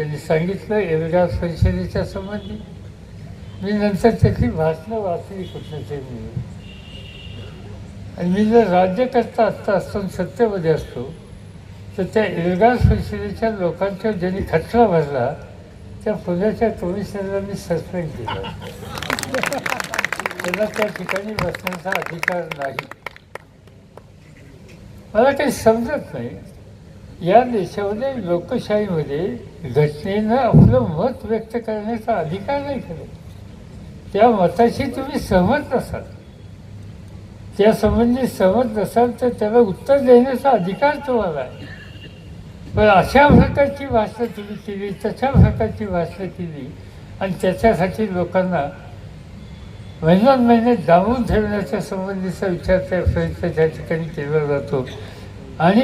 त्यांनी सांगितलं एल्गार परिषदेच्या संबंधी. मी नंतर त्याची भाषणं वाचली कुठलं मी. आणि मी जर राज्यकर्ता असता असताना सत्तेमध्ये असतो तर त्या एल्गार परिषदेच्या लोकांच्या ज्यांनी खटला भरला त्या पुण्याच्या कमिशनरला मी सस्पेंड केलं. त्यांना त्या ठिकाणी बसण्याचा अधिकार नाही. मला काही समजत नाही. या देशामध्ये लोकशाहीमध्ये घटनेनं आपलं मत व्यक्त करण्याचा अधिकार नाही खरं. त्या मताशी तुम्ही सहमत नसाल. त्यासंबंधी सहमत नसाल तर त्याला उत्तर देण्याचा अधिकार तुम्हाला आहे. पण अशा प्रकारची भाषा तुम्ही केली तशा प्रकारची भाषा केली आणि त्याच्यासाठी लोकांना महिन्यात महिने दाबून ठेवण्याच्या संबंधीचा विचार त्या प्रयत्न त्या ठिकाणी केला जातो. आणि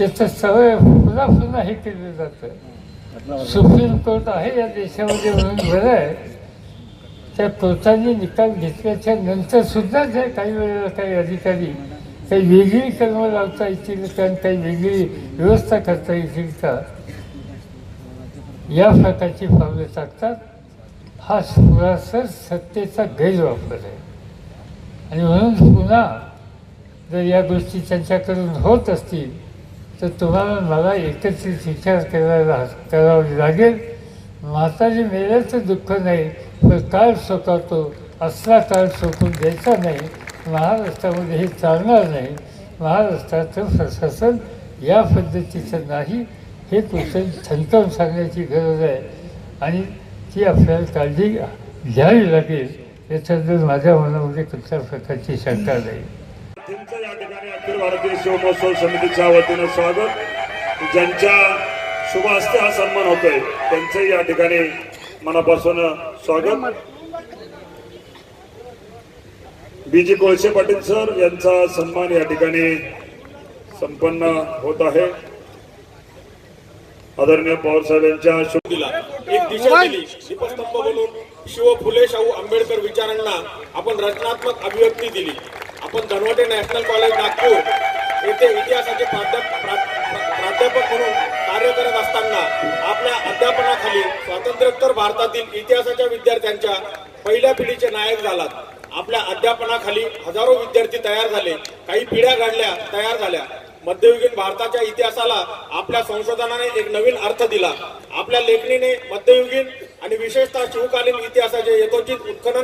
त्याचं सवय पुन्हा पुन्हा हे केलं जातं. सुप्रीम कोर्ट आहे या देशामध्ये म्हणून बरं आहे. त्या कोर्टाने निकाल घेतल्याच्या नंतर सुद्धा त्या काही वेळेला काही अधिकारी काही वेगळी कलमं लावता येतील का आणि काही वेगळी व्यवस्था करता येतील का या प्रकारची पावले टाकतात. हा सरासर सत्तेचा गैरवापर आहे. आणि म्हणून पुन्हा जर या गोष्टी त्यांच्याकडून होत असतील तर तुम्हाला मला एकत्रित विचार करायला करावी लागेल. म्हातारी मेल्याचं दुःख नाही पण काळ सोकावतो. असला काळ सोकून द्यायचा नाही महाराष्ट्रामध्ये हे चालणार नाही. महाराष्ट्राचं प्रशासन या पद्धतीचं नाही हे कुठे ठणकावून सांगण्याची गरज आहे. आणि ती आपल्याला काळजी घ्यावी लागेल याच्याबद्दल माझ्या मनामध्ये कुठल्या प्रकारची शंका नाही. अखिल भारतीय शिवमहोत्सव समितीच्या वतीनं स्वागत. ज्यांच्या शुभ हस्ते हा सन्मान होतोय त्यांचंही या ठिकाणी मनापासून स्वागत. बीजी कोळसे पाटील सर यांचा सन्मान या ठिकाणी संपन्न होत आहे. आदरणीय पवार साहेब यांच्या शुभ दिला. एक दिशा दिली. दीपस्तंभ म्हणून शिव फुले शाहू आंबेडकर विचारांना आपण रचनात्मक अभिव्यक्ती दिली. आपण धनवटे नॅशनल कॉलेज नागपूर येथे इतिहासाचे प्राध्यापक म्हणून कार्य करत असताना आपल्या अध्यापनाखाली स्वातंत्र्योत्तर भारतातील इतिहासाच्या विद्यार्थ्यांच्या पहिल्या पिढीचे नायक झालात. आपल्या अध्यापनाखाली हजारो विद्यार्थी तयार झाले. काही पिढ्या घडल्या तयार झाल्या. मध्ययुगीन भारताच्या इतिहासाला आपल्या संशोधनाने एक नवीन अर्थ दिला. आपल्या लेखणीने मध्ययुगीन आणि विशेषतः शिवकालीन इतिहासाचे यथोचित उत्खनन